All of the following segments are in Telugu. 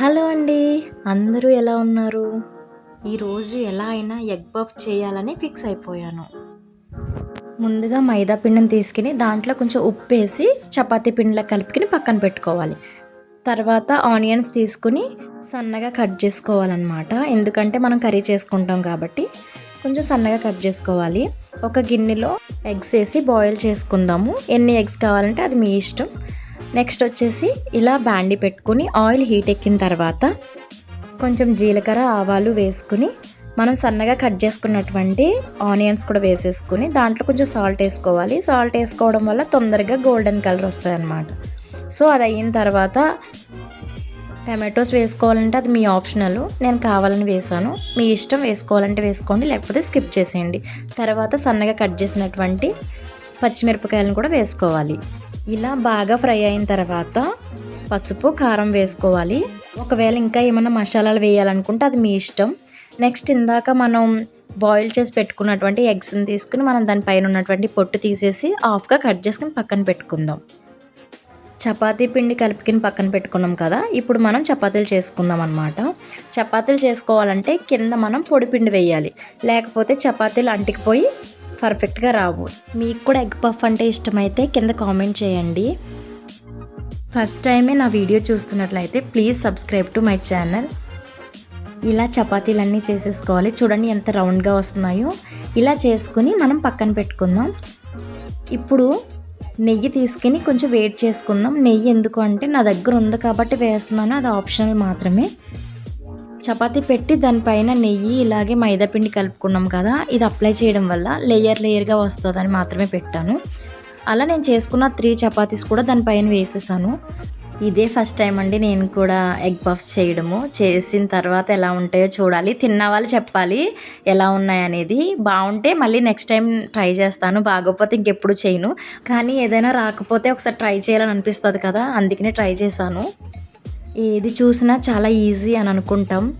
హలో అండి అందరూ ఎలా ఉన్నారు? ఈరోజు ఎలా అయినా ఎగ్ పఫ్ చేయాలని ఫిక్స్ అయిపోయాను. ముందుగా మైదా పిండిని తీసుకుని దాంట్లో కొంచెం ఉప్పు వేసి చపాతీ పిండిలో కలుపుకుని పక్కన పెట్టుకోవాలి. తర్వాత ఆనియన్స్ తీసుకుని సన్నగా కట్ చేసుకోవాలన్నమాట. ఎందుకంటే మనం కర్రీ చేసుకుంటాం కాబట్టి కొంచెం సన్నగా కట్ చేసుకోవాలి. ఒక గిన్నెలో ఎగ్స్ వేసి బాయిల్ చేసుకుందాము. ఎన్ని ఎగ్స్ కావాలంటే అది మీ ఇష్టం. నెక్స్ట్ వచ్చేసి ఇలా బ్యాండీ పెట్టుకుని ఆయిల్ హీట్ ఎక్కిన తర్వాత కొంచెం జీలకర్ర ఆవాలు వేసుకుని మనం సన్నగా కట్ చేసుకున్నటువంటి ఆనియన్స్ కూడా వేసేసుకుని దాంట్లో కొంచెం సాల్ట్ వేసుకోవాలి. సాల్ట్ వేసుకోవడం వల్ల తొందరగా గోల్డెన్ కలర్ వస్తుంది అనమాట సో అది అయిన తర్వాత టమాటోస్ వేసుకోవాలంటే అది మీ ఆప్షనల్. నేను కావాలని వేసాను. మీ ఇష్టం వేసుకోవాలంటే వేసుకోండి లేకపోతే స్కిప్ చేసేయండి. తర్వాత సన్నగా కట్ చేసినటువంటి పచ్చిమిరపకాయలను కూడా వేసుకోవాలి. ఇలా బాగా ఫ్రై అయిన తర్వాత పసుపు కారం వేసుకోవాలి. ఒకవేళ ఇంకా ఏమైనా మసాలాలు వేయాలనుకుంటే అది మీ ఇష్టం. నెక్స్ట్ ఇందాక మనం బాయిల్ చేసి పెట్టుకున్నటువంటి ఎగ్స్ని తీసుకుని మనం దానిపైన ఉన్నటువంటి పొట్టు తీసేసి హాఫ్గా కట్ చేసుకుని పక్కన పెట్టుకుందాం. చపాతీ పిండి కలుపుకుని పక్కన పెట్టుకున్నాం కదా ఇప్పుడు మనం చపాతీలు చేసుకుందాం అనమాట చపాతీలు చేసుకోవాలంటే కింద మనం పొడి పిండి వేయాలి. లేకపోతే చపాతీలు అంటికిపోయి పర్ఫెక్ట్గా రావు. మీకు కూడా ఎగ్ పఫ్ అంటే ఇష్టమైతే కింద కామెంట్ చేయండి. ఫస్ట్ టైమే నా వీడియో చూస్తున్నట్లయితే please subscribe to my channel. ఇలా చపాతీలన్నీ చేసేసుకోవాలి. చూడండి ఎంత రౌండ్గా వస్తున్నాయో. ఇలా చేసుకుని మనం పక్కన పెట్టుకుందాం. ఇప్పుడు నెయ్యి తీసుకుని కొంచెం వెయిట్ చేసుకుందాం. నెయ్యి ఎందుకు అంటే నా దగ్గర ఉంది కాబట్టి వేస్తున్నాను. అది ఆప్షనల్ మాత్రమే. చపాతీ పెట్టి దానిపైన నెయ్యి ఇలాగే మైదాపిండి కలుపుకున్నాం కదా ఇది అప్లై చేయడం వల్ల లేయర్ లేయర్గా వస్తుందని మాత్రమే పెట్టాను. అలా నేను చేసుకున్న త్రీ చపాతీస్ కూడా దానిపైన వేసేసాను. ఇదే ఫస్ట్ టైం అండి నేను కూడా ఎగ్ పఫ్స్ చేయడము. చేసిన తర్వాత ఎలా ఉంటాయో చూడాలి. తిన్న వాళ్ళు చెప్పాలి ఎలా ఉన్నాయనేది బాగుంటే మళ్ళీ నెక్స్ట్ టైం ట్రై చేస్తాను. బాగోకపోతే ఇంకెప్పుడు చేయను. కానీ ఏదైనా రాకపోతే ఒకసారి ట్రై చేయాలని అనిపిస్తుంది కదా అందుకనే ట్రై చేశాను. ఏది చూసినా చాలా ఈజీ అని అనుకుంటాం.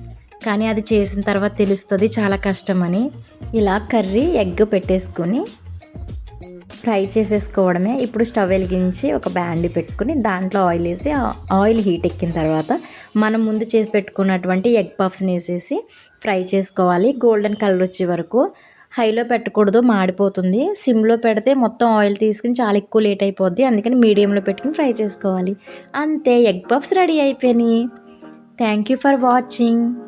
కానీ అది చేసిన తర్వాత తెలుస్తుంది చాలా కష్టమని. ఇలా కర్రీ ఎగ్ పెట్టేసుకొని ఫ్రై చేసేసుకోవడమే. ఇప్పుడు స్టవ్ వెలిగించి ఒక బ్యాండి పెట్టుకుని దాంట్లో ఆయిల్ వేసి ఆయిల్ హీట్ ఎక్కిన తర్వాత మనం ముందు చేసి పెట్టుకున్నటువంటి ఎగ్ పఫ్స్ని వేసేసి ఫ్రై చేసుకోవాలి. గోల్డెన్ కలర్ వచ్చే వరకు హైలో పెట్టకూడదు మాడిపోతుంది. సిమ్లో పెడితే మొత్తం ఆయిల్ తీసుకుని చాలా ఎక్కువ లేట్ అయిపోద్ది. అందుకని మీడియంలో పెట్టుకుని ఫ్రై చేసుకోవాలి. అంతే ఎగ్ పఫ్స్ రెడీ అయిపోయినాయి. Thank you for watching.